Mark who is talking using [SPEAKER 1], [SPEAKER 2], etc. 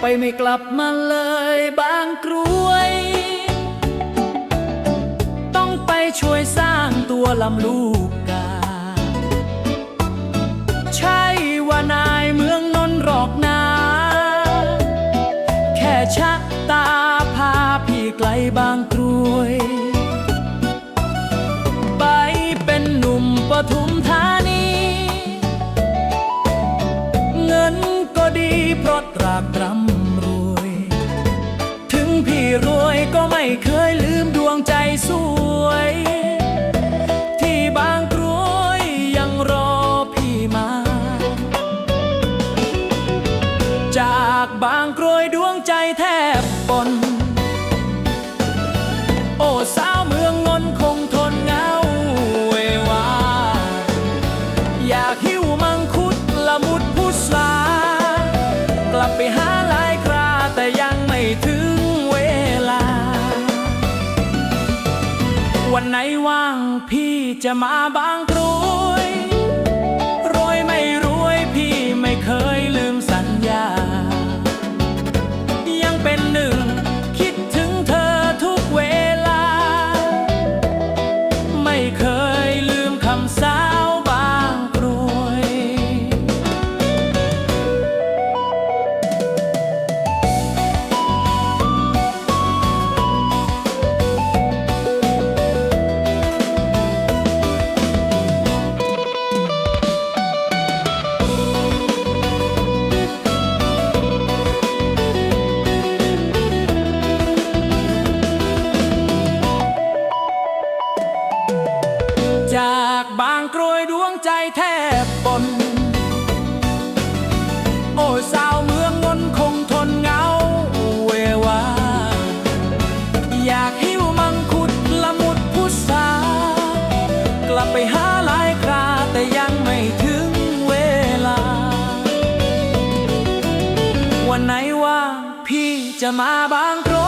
[SPEAKER 1] ไปไม่กลับมาเลยบางกรวย ต้องไปช่วยสร้างตัวลำลูกกา ใช่ว่านายเมืองนนท์หรอกนา แค่ชักตาพาพี่ไกลบางกรวย ไปเป็นหนุ่มปทุมธานี เงินก็ดีเพราะตรากตรำ ก็ไม่เคยลืมดวงใจสวย ที่บางกรวยยังรอพี่มา จากบางกรวยดวงใจแทบปนโอ้สาวเมืองนนท์คงทนเหงาเววาอยากหิวมังคุดละมุดพุทรา กลับไปหาลาย พี่จะมาบางกรู ใจแทบปนโอ้สาวเมืองนนคงทนเหงาเววา อยากหิวมังคุดละมุดพุทรากลับไปหาหลายคราแต่ยังไม่ถึงเวลา วันไหนว่างพี่จะมาบางกรวยร